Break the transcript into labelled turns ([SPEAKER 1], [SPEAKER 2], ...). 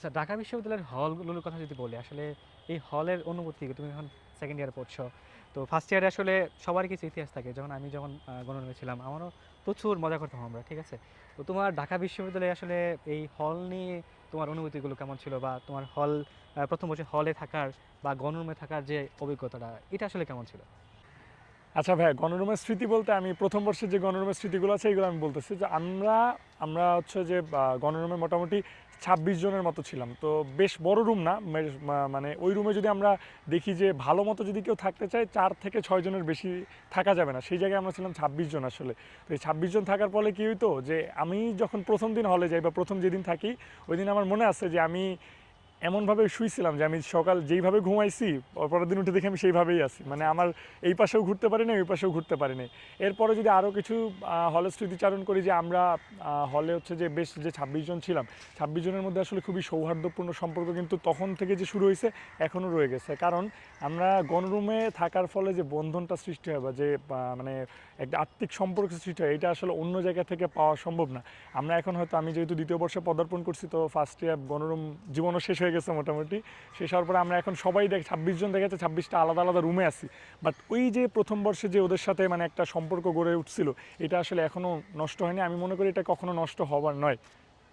[SPEAKER 1] আচ্ছা ঢাকা বিশ্ববিদ্যালয়ের হলগুলোর কথা যদি বলি, আসলে এই হলের অনুভূতি তুমি এখন সেকেন্ড ইয়ারে পড়ছো। তো ফার্স্ট ইয়ারে আসলে সবারই কিছু ইতিহাস থাকে। যখন আমি যখন গণরুমে ছিলাম, আমারও প্রচুর মজা করতাম আমরা, ঠিক আছে? তো তোমার ঢাকা বিশ্ববিদ্যালয়ে আসলে এই হল নিয়ে তোমার অনুভূতিগুলো কেমন ছিল? বা তোমার হল প্রথম বছর হলে থাকার বা গণরুমে থাকার যে অভিজ্ঞতাটা, এটা আসলে কেমন ছিল?
[SPEAKER 2] আচ্ছা ভাই গণরুমের স্মৃতি বলতে আমি প্রথম বর্ষের যে গণরুমের স্মৃতিগুলো আছে, এগুলো আমি বলতেছি যে আমরা আমরা হচ্ছে যে গণরুমে মোটামুটি ছাব্বিশ জনের মতো ছিলাম। তো বেশ বড় রুম না মানে ওই রুমে যদি আমরা দেখি যে ভালো মতো যদি কেউ থাকতে চায়, চার থেকে ছয় জনের বেশি থাকা যাবে না। সেই জায়গায় আমরা ছিলাম ছাব্বিশ জন আসলে। তো এই ছাব্বিশ জন থাকার ফলে কী হইতো যে, আমি যখন প্রথম দিন হলে যাই বা প্রথম যেদিন থাকি, ওই দিন আমার মনে আছে যে আমি এমনভাবে শুয়েছিলাম যে আমি সকাল যেইভাবে ঘুমাইছি, পরের দিন উঠে দেখে আমি সেইভাবেই আছি। মানে আমার এই পাশেও ঘুরতে পারি না ওই পাশেও ঘুরতে পারি না এরপরে যদি আরও কিছু হলে স্মৃতিচারণ করি যে আমরা হলে হচ্ছে যে বেশ যে ছাব্বিশ জন ছিলাম, ছাব্বিশ জনের মধ্যে আসলে খুবই সৌহার্দ্যপূর্ণ সম্পর্ক কিন্তু তখন থেকে যে শুরু হয়েছে, এখনও রয়ে গেছে। কারণ আমরা গণরুমে থাকার ফলে যে বন্ধনটা সৃষ্টি হয় বা যে মানে একটা আত্মিক সম্পর্ক সৃষ্টি হয়, এটা আসলে অন্য জায়গা থেকে পাওয়া সম্ভব না। আমরা এখন হয়তো, আমি যেহেতু দ্বিতীয় বর্ষে পদার্পণ করছি, তো ফার্স্ট ইয়ার গণরুম জীবনও শেষ হয়ে গেছে মোটামুটি। শেষ হওয়ার পরে আমরা এখন সবাই দেখ, ছাব্বিশ জন দেখা যাচ্ছে, ছাব্বিশটা আলাদা আলাদা রুমে আছি। বাট ওই যে প্রথম বর্ষে যে ওদের সাথে মানে একটা সম্পর্ক গড়ে উঠছিল, এটা আসলে এখনও নষ্ট হয়নি। আমি মনে করি এটা কখনো নষ্ট হবার নয়।